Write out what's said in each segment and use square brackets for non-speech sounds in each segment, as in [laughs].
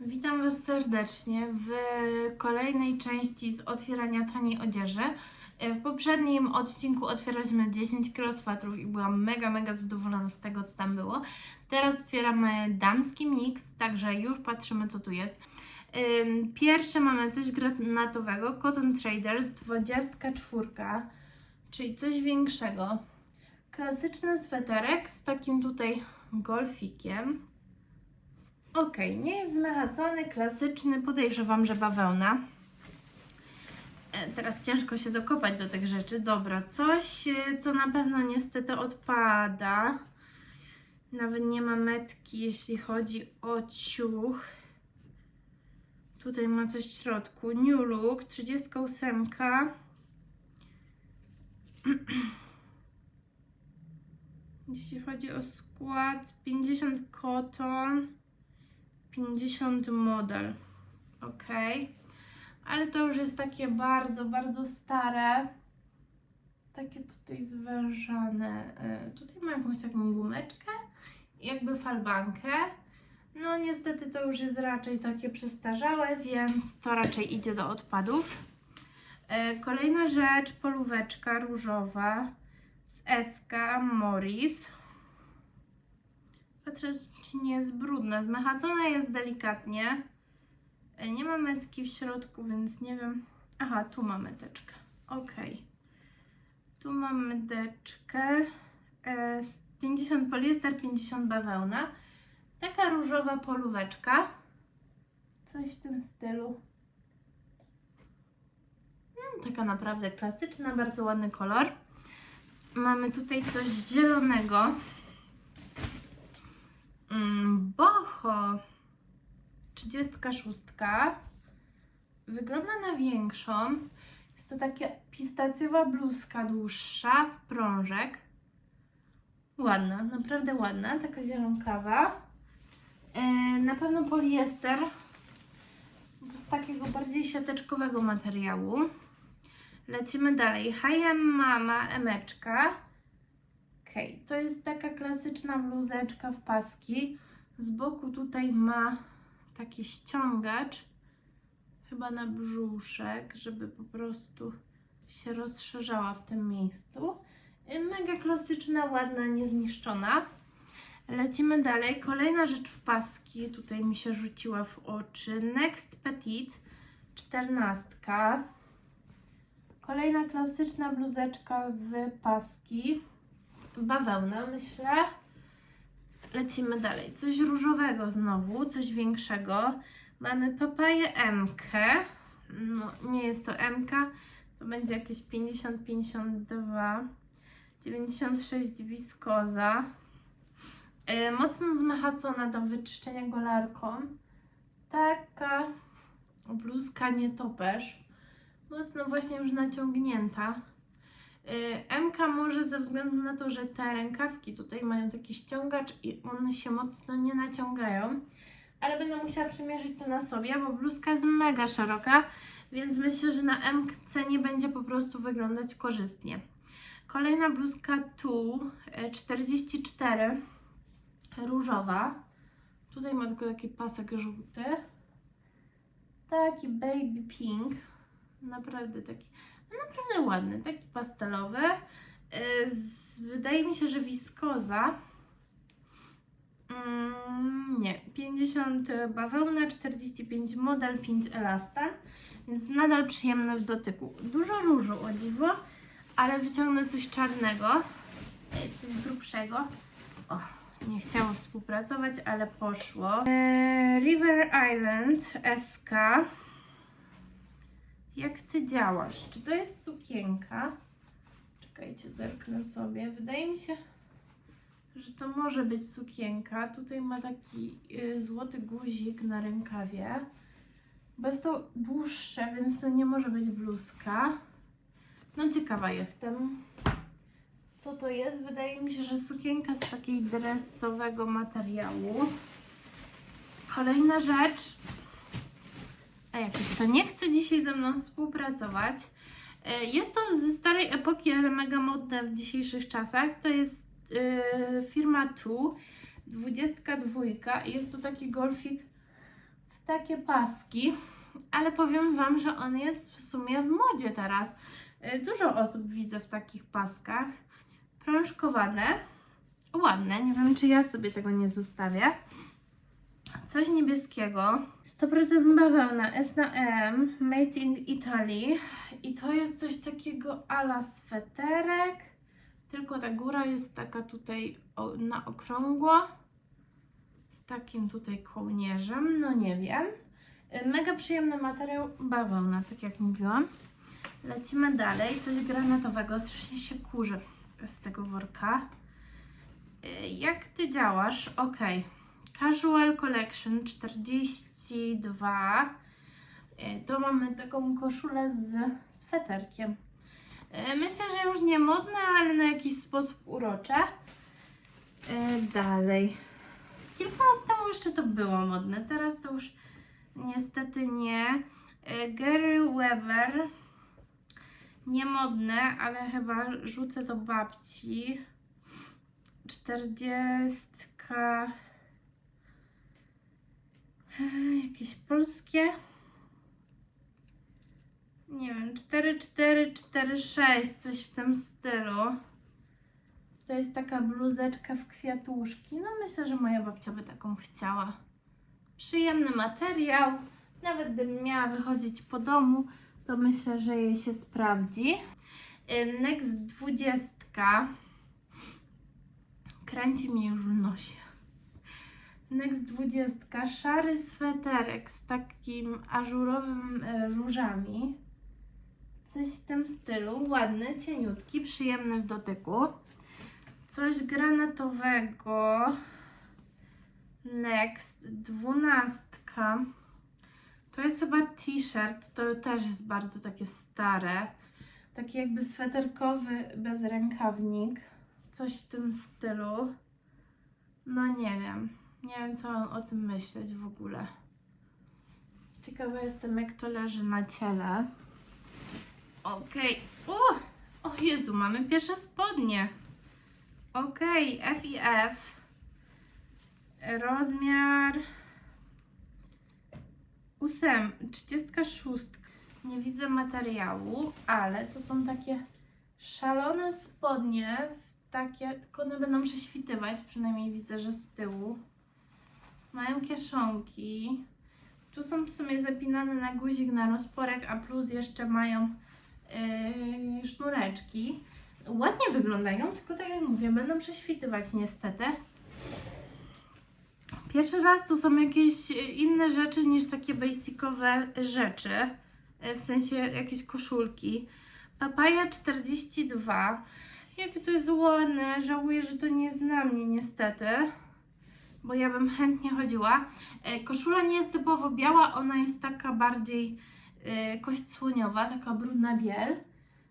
Witam Was serdecznie w kolejnej części z otwierania taniej odzieży. E, W poprzednim odcinku otwieraliśmy 10 kg swetrów i byłam mega, mega zadowolona z tego, co tam było. Teraz otwieramy damski miks, także już patrzymy, co tu jest. Ym, Pierwsze mamy coś granatowego, Cotton Traders 24, czyli coś większego. Klasyczny sweterek z takim tutaj golfikiem. Okej, nie jest zmechacony, klasyczny, podejrzewam, że bawełna. E, Teraz ciężko się dokopać do tych rzeczy. Dobra, coś, e, co na pewno niestety odpada. Nawet nie ma metki, jeśli chodzi o ciuch. Tutaj ma coś w środku. New Look, 38. [clears throat] Jeśli chodzi o skład, 50 cotton. 50 model. Ok. Ale to już jest takie bardzo, bardzo stare. Takie tutaj zwężane. E, Tutaj ma jakąś taką gumeczkę jakby falbankę. No niestety to już jest raczej takie przestarzałe, więc to raczej idzie do odpadów. E, Kolejna rzecz, polóweczka różowa z SK Morris. Patrzę, czy nie jest brudna. Zmechacona jest delikatnie. E, Nie ma metki w środku, więc nie wiem. Aha, tu ma meteczkę. Ok. Tu mam meteczkę. E, z 50 poliester, 50 bawełna. Taka różowa polóweczka. Coś w tym stylu. Mm, taka naprawdę klasyczna, bardzo ładny kolor. Mamy tutaj coś zielonego. Mm, Boho 36 wygląda na większą. Jest to taka pistacjowa bluzka dłuższa w prążek. Ładna, naprawdę ładna, taka zielonkawa. Yy, na pewno poliester z takiego bardziej siateczkowego materiału. Lecimy dalej. H&M Mama emeczka. Okej, to jest taka klasyczna bluzeczka w paski. Z boku tutaj ma taki ściągacz, chyba na brzuszek, żeby po prostu się rozszerzała w tym miejscu. Y, Mega klasyczna, ładna, niezniszczona. Lecimy dalej. Kolejna rzecz w paski, tutaj mi się rzuciła w oczy. Next Petit, czternastka. Kolejna klasyczna bluzeczka w paski bawełna, myślę. Lecimy dalej. Coś różowego znowu, coś większego. Mamy papaję MK. No, nie jest to MK, to będzie jakieś 50-52. 96 wiskoza. Yy, mocno zmechacona do wyczyszczenia golarką. Taka bluzka nietoperz. Mocno właśnie już naciągnięta. Y, MK może ze względu na to, że te rękawki tutaj mają taki ściągacz i one się mocno nie naciągają, ale będę musiała przymierzyć to na sobie, bo bluzka jest mega szeroka, więc myślę, że na MK nie będzie po prostu wyglądać korzystnie. Kolejna bluzka tu, y, 44, różowa. Tutaj ma tylko taki pasek żółty. Taki baby pink. Naprawdę taki naprawdę ładny, taki pastelowy. Yy, z, wydaje mi się, że wiskoza. Mm, nie, 50 bawełna, 45 model, 5 elastan, więc nadal przyjemny w dotyku. Dużo różu o dziwo, ale wyciągnę coś czarnego, yy, coś grubszego. O, nie chciało współpracować, ale poszło. Yy, River Island SK. Jak ty działasz? Czy to jest sukienka? Czekajcie, zerknę sobie. Wydaje mi się, że to może być sukienka. Tutaj ma taki y, złoty guzik na rękawie. Bo jest to dłuższe, więc to nie może być bluzka. No ciekawa jestem. Co to jest? Wydaje mi się, że sukienka z takiej dresowego materiału. Kolejna rzecz. A jakoś to nie chce dzisiaj ze mną współpracować. E, Jest to ze starej epoki, ale mega modne w dzisiejszych czasach. To jest e, firma Tu, 22 i jest to taki golfik w takie paski, ale powiem Wam, że on jest w sumie w modzie teraz. Y, Dużo osób widzę w takich paskach. Prążkowane. Ładne. Nie wiem, czy ja sobie tego nie zostawię. Coś niebieskiego. 100% bawełna S na M. Made in Italy. I to jest coś takiego ala sweterek. Tylko ta góra jest taka tutaj na okrągło. Z takim tutaj kołnierzem. No nie wiem. Mega przyjemny materiał bawełna, tak jak mówiłam. Lecimy dalej. Coś granatowego. Strasznie się kurzy z tego worka. Y, Jak ty działasz? Ok. Casual Collection 42. Y, To mamy taką koszulę z sweterkiem. Y, Myślę, że już nie modne, ale na jakiś sposób urocze. Y, Dalej. Kilka lat temu jeszcze to było modne, teraz to już niestety nie. Gary Weber. Niemodne, ale chyba rzucę do babci. 40. Jakieś polskie. Nie wiem, 4, 4, 4, 6, coś w tym stylu. To jest taka bluzeczka w kwiatuszki. No myślę, że moja babcia by taką chciała. Przyjemny materiał. Nawet gdybym miała wychodzić po domu, to myślę, że jej się sprawdzi. Y, Next 20. Kręci mnie już w nosie. Next 20. Szary sweterek z takim ażurowym e, różami. Coś w tym stylu. Ładny, cieniutki, przyjemny w dotyku. Coś granatowego. Next 12. To jest chyba t-shirt. To też jest bardzo takie stare. Taki jakby sweterkowy bezrękawnik. Coś w tym stylu. No nie wiem. Nie wiem, co mam o tym myśleć w ogóle. Ciekawa jestem, jak to leży na ciele. Okej. O! O Jezu, mamy pierwsze spodnie. Okej, F i F. Rozmiar... Ósem, 36. Nie widzę materiału, ale to są takie szalone spodnie. Takie, tylko one będą prześwitywać, przynajmniej widzę, że z tyłu. Mają kieszonki. Tu są w sumie zapinane na guzik, na rozporek, a plus jeszcze mają yy, sznureczki. Ładnie wyglądają, tylko tak jak mówię, będą prześwitywać niestety. Pierwszy raz tu są jakieś e, inne rzeczy niż takie basicowe rzeczy. E, W sensie jakieś koszulki. Papaja 42. Jakie to jest ładne. Żałuję, że to nie jest na mnie niestety. Bo ja bym chętnie chodziła. E, Koszula nie jest typowo biała, ona jest taka bardziej e, kość słoniowa, taka brudna biel.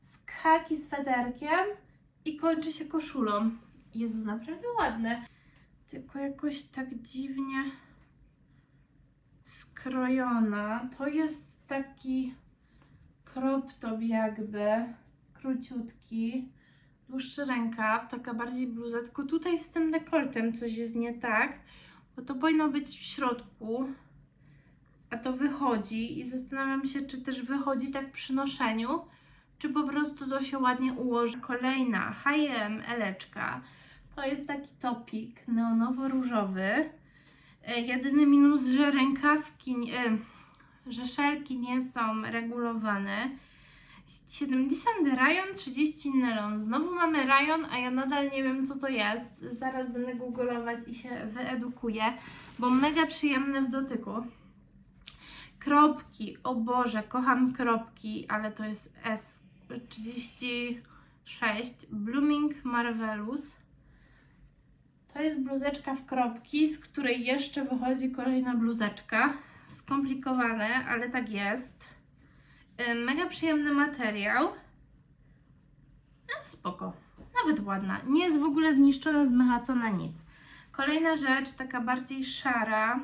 Z sweterkiem i kończy się koszulą. Jezu, naprawdę ładne. Tylko jakoś tak dziwnie skrojona. To jest taki crop top jakby, króciutki, dłuższy rękaw, taka bardziej bluza, tylko tutaj z tym dekoltem coś jest nie tak, bo to powinno być w środku, a to wychodzi i zastanawiam się, czy też wychodzi tak przy noszeniu, czy po prostu to się ładnie ułoży. Kolejna H&M Eleczka. To jest taki topik neonowo-różowy. E, Jedyny minus, że rękawki, e, że szelki nie są regulowane. 70 rajon, 30 nylon. Znowu mamy rajon, a ja nadal nie wiem co to jest. Zaraz będę googlować i się wyedukuję, bo mega przyjemne w dotyku. Kropki, o Boże, kocham kropki, ale to jest S36 Blooming Marvelous. To jest bluzeczka w kropki, z której jeszcze wychodzi kolejna bluzeczka. Skomplikowane, ale tak jest. Y, Mega przyjemny materiał. A, spoko. Nawet ładna. Nie jest w ogóle zniszczona, zmechacona, nic. Kolejna rzecz, taka bardziej szara.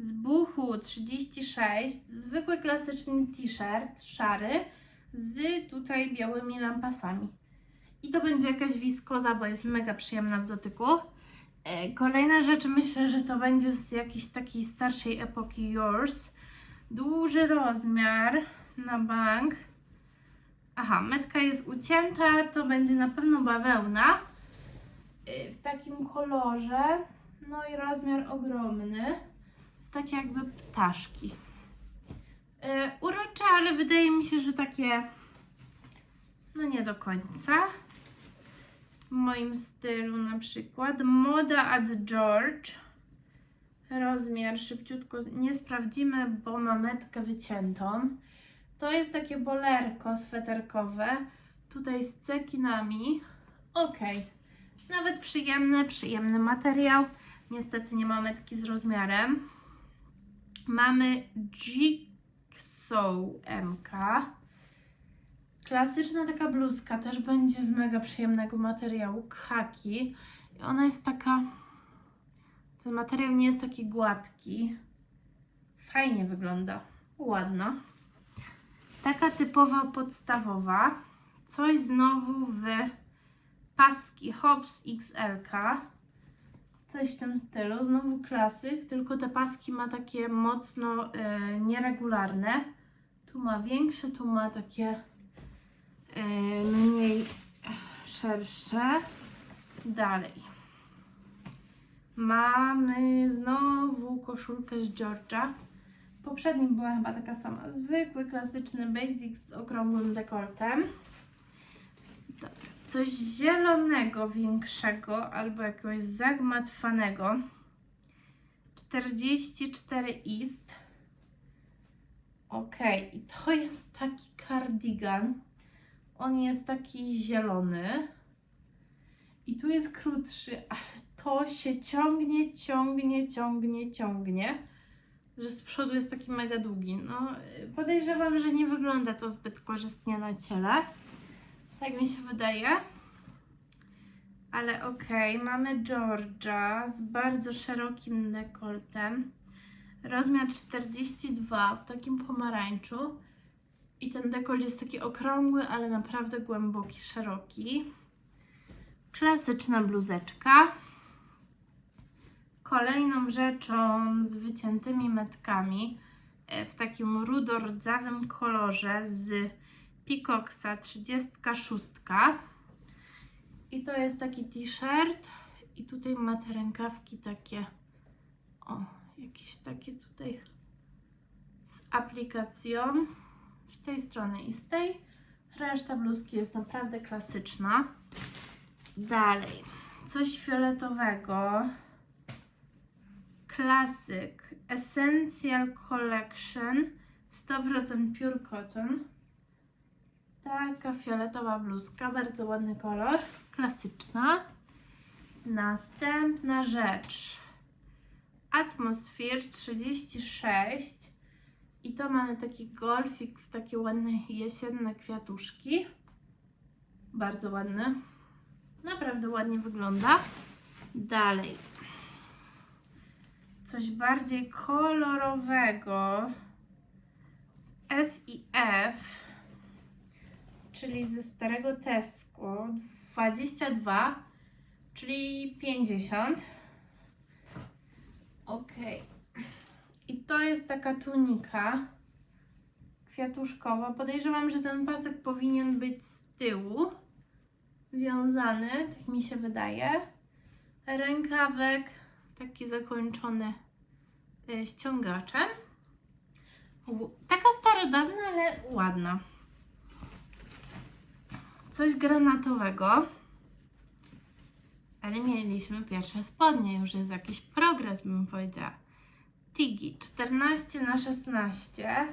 Z buchu 36. Zwykły klasyczny t-shirt, szary. Z tutaj białymi lampasami. I to będzie jakaś wiskoza, bo jest mega przyjemna w dotyku. E, Kolejna rzecz, myślę, że to będzie z jakiejś takiej starszej epoki Yours. Duży rozmiar na bank. Aha, metka jest ucięta, to będzie na pewno bawełna. Y, W takim kolorze. No i rozmiar ogromny. Tak jakby ptaszki. Y, Urocze, ale wydaje mi się, że takie no nie do końca. W moim stylu na przykład. Moda at George. Rozmiar szybciutko nie sprawdzimy, bo ma metkę wyciętą. To jest takie bolerko sweterkowe. Tutaj z cekinami. Ok. Nawet przyjemny, przyjemny materiał. Niestety nie ma metki z rozmiarem. Mamy Jigsaw MK. Klasyczna taka bluzka też będzie z mega przyjemnego materiału, khaki. I ona jest taka. Ten materiał nie jest taki gładki. Fajnie wygląda. Ładna. Taka typowa podstawowa. Coś znowu w paski Hobbs XLK. Coś w tym stylu. Znowu klasyk, tylko te paski ma takie mocno y, nieregularne. Tu ma większe, tu ma takie y, mniej szersze. Dalej. Mamy znowu koszulkę z Georgia. Poprzednim była chyba taka sama. Zwykły, klasyczny basic z okrągłym dekoltem. Dobra. Coś zielonego większego albo jakiegoś zagmatwanego. 44 East. Ok, i to jest taki cardigan. On jest taki zielony. I tu jest krótszy, ale to się ciągnie, ciągnie, ciągnie, ciągnie. Że z przodu jest taki mega długi. No, podejrzewam, że nie wygląda to zbyt korzystnie na ciele. Tak mi się wydaje. Ale okej, mamy Georgia z bardzo szerokim dekoltem. Rozmiar 42 w takim pomarańczu. I ten dekolt jest taki okrągły, ale naprawdę głęboki, szeroki. Klasyczna bluzeczka. Kolejną rzeczą z wyciętymi metkami e, w takim rudo-rdzawym kolorze z Peacocksa 36. I to jest taki t-shirt i tutaj ma te rękawki takie o, jakieś takie tutaj z aplikacją z tej strony i z tej. Reszta bluzki jest naprawdę klasyczna. Dalej, coś fioletowego. Klasyk Essential Collection 100% Pure Cotton. Taka fioletowa bluzka, bardzo ładny kolor, klasyczna. Następna rzecz. Atmosphere 36. I to mamy taki golfik w takie ładne jesienne kwiatuszki. Bardzo ładny. Naprawdę ładnie wygląda. Dalej. Coś bardziej kolorowego. Z F i F czyli ze starego Tesco 22, czyli 50. Ok. I to jest taka tunika kwiatuszkowa. Podejrzewam, że ten pasek powinien być z tyłu wiązany, tak mi się wydaje. Rękawek taki zakończony y, ściągaczem. Taka starodawna, ale ładna coś granatowego. Ale mieliśmy pierwsze spodnie, już jest jakiś progres, bym powiedziała. Tigi 14 na 16.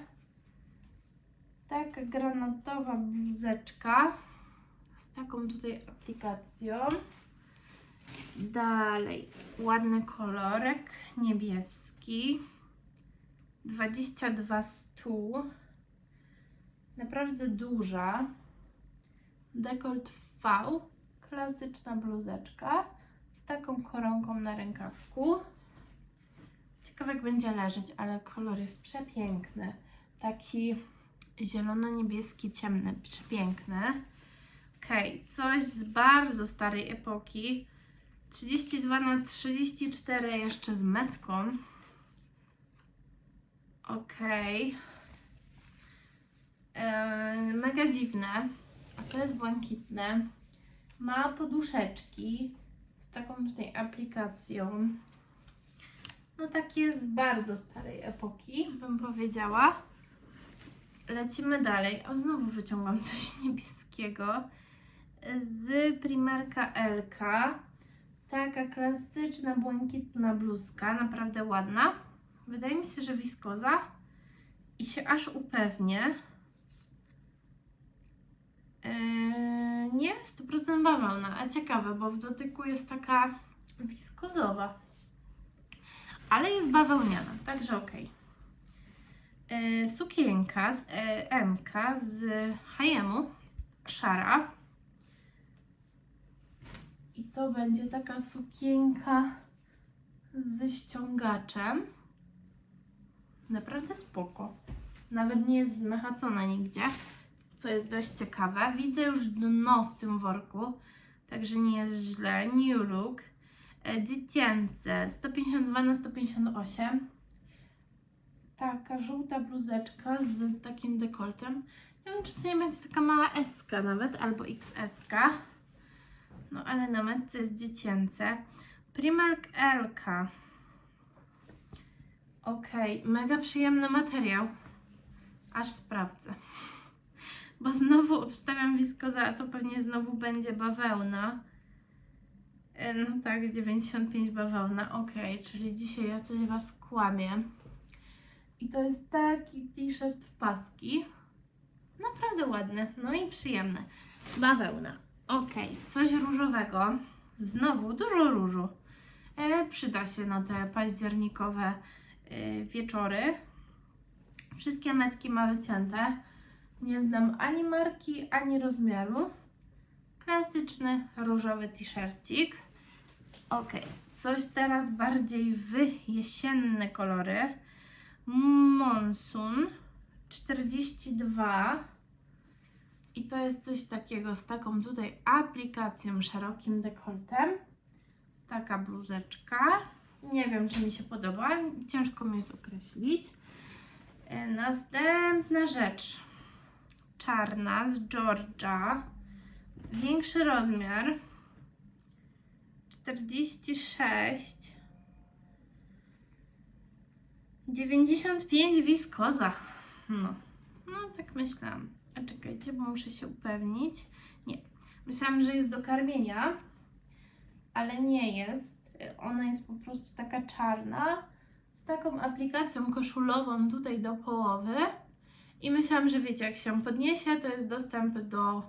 Taka granatowa bluzeczka z taką tutaj aplikacją. Dalej, ładny kolorek, niebieski. 22 stół. Naprawdę duża dekolt V, klasyczna bluzeczka z taką koronką na rękawku. Ciekawe jak będzie leżeć, ale kolor jest przepiękny. Taki zielono-niebieski, ciemny, przepiękny. Ok, coś z bardzo starej epoki. 32 na 34 jeszcze z metką. Okej. Eee, Mega dziwne. A to jest błękitne. Ma poduszeczki z taką tutaj aplikacją. No takie z bardzo starej epoki, bym powiedziała. Lecimy dalej. O, znowu wyciągam coś [laughs] niebieskiego. Z Primarka LK. Taka klasyczna, błękitna bluzka, naprawdę ładna. Wydaje mi się, że wiskoza. I się aż upewnię. Eee, nie, 100% bawełna, a ciekawe, bo w dotyku jest taka wiskozowa. Ale jest bawełniana, także okej. Eee, sukienka z e, MK z H&M-u, szara. I to będzie taka sukienka ze ściągaczem. Naprawdę spoko. Nawet nie jest zmechacona nigdzie, co jest dość ciekawe. Widzę już dno w tym worku, także nie jest źle. New look. E, Dziecięce 152 na 158. Taka żółta bluzeczka z takim dekoltem. Nie wiem, czy to nie będzie taka mała SK nawet, albo XS. No ale na metce jest dziecięce. Primark LK. Okej, mega przyjemny materiał. Aż sprawdzę. Bo znowu obstawiam wiskozę, a to pewnie znowu będzie bawełna. E, No tak, 95 bawełna. Okej, czyli dzisiaj ja coś Was kłamię. I to jest taki t-shirt w paski. Naprawdę ładny, no i przyjemny. Bawełna. Okej, coś różowego. Znowu dużo różu. E, przyda się na te październikowe e, wieczory. Wszystkie metki ma wycięte. Nie znam ani marki, ani rozmiaru. Klasyczny różowy t-shircik. Ok, coś teraz bardziej w jesienne kolory. Monsun 42. I to jest coś takiego z taką tutaj aplikacją, szerokim dekoltem. Taka bluzeczka. Nie wiem, czy mi się podoba. Ciężko mi jest określić. E, Następna rzecz. Czarna z Georgia. Większy rozmiar. 46. 95 wiskoza. No. No, tak myślałam. A czekajcie, bo muszę się upewnić. Nie. Myślałam, że jest do karmienia, ale nie jest. Ona jest po prostu taka czarna z taką aplikacją koszulową tutaj do połowy. I myślałam, że wiecie, jak się podniesie, to jest dostęp do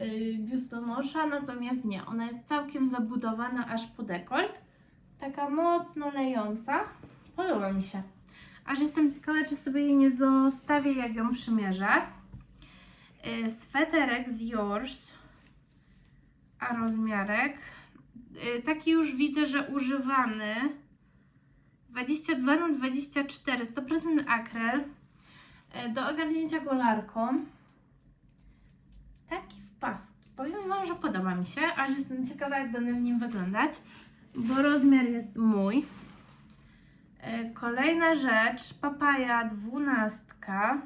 yy, biustonosza, natomiast nie. Ona jest całkiem zabudowana aż po dekolt. Taka mocno lejąca. Podoba mi się. Aż jestem ciekawa, czy sobie jej nie zostawię, jak ją przymierzę. Yy, sweterek z Yours. A rozmiarek. Yy, taki już widzę, że używany. 22 na 24, 100% akrel. Yy, do ogarnięcia golarką. Taki w paski. Powiem Wam, że podoba mi się, aż jestem ciekawa, jak będę w nim wyglądać, bo rozmiar jest mój. Kolejna rzecz, papaja dwunastka.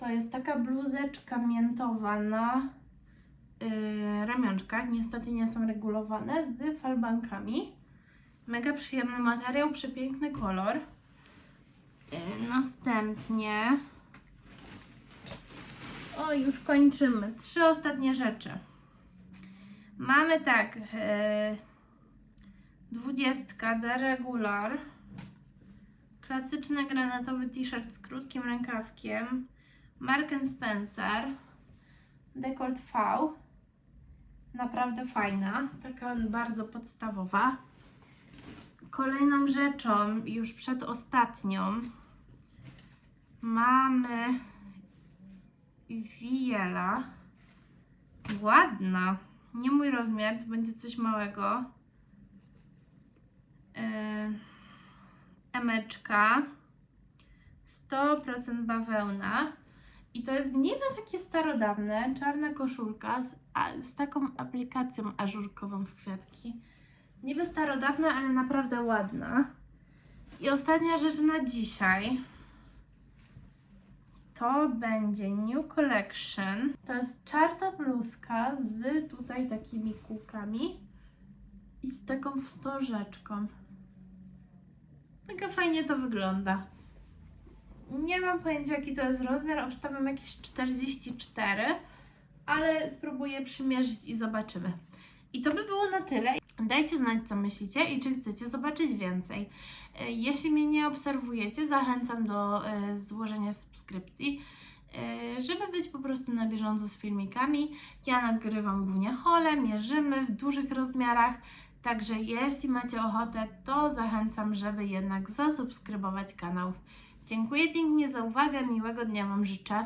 To jest taka bluzeczka miętowa na yy, ramionczkach. Niestety nie są regulowane z falbankami. Mega przyjemny materiał, przepiękny kolor. Yy, następnie. O, już kończymy. Trzy ostatnie rzeczy. Mamy tak. Yy, dwudziestka The Regular. Klasyczny granatowy t-shirt z krótkim rękawkiem. Mark Spencer. Dekolt V. Naprawdę fajna. Taka bardzo podstawowa. Kolejną rzeczą, już przedostatnią, mamy Wiela. Ładna. Nie mój rozmiar, to będzie coś małego. Yy, emeczka. 100% bawełna. I to jest niby takie starodawne, czarna koszulka z, a, z taką aplikacją ażurkową w kwiatki. Niby starodawna, ale naprawdę ładna. I ostatnia rzecz na dzisiaj. To będzie New Collection. To jest czarna bluzka z tutaj takimi kółkami i z taką wstążeczką. Mega fajnie to wygląda. Nie mam pojęcia jaki to jest rozmiar, obstawiam jakieś 44, ale spróbuję przymierzyć i zobaczymy. I to by było na tyle. Dajcie znać, co myślicie i czy chcecie zobaczyć więcej. E, Jeśli mnie nie obserwujecie, zachęcam do e, złożenia subskrypcji, e, żeby być po prostu na bieżąco z filmikami. Ja nagrywam głównie hole, mierzymy w dużych rozmiarach, także jeśli macie ochotę, to zachęcam, żeby jednak zasubskrybować kanał. Dziękuję pięknie za uwagę, miłego dnia Wam życzę.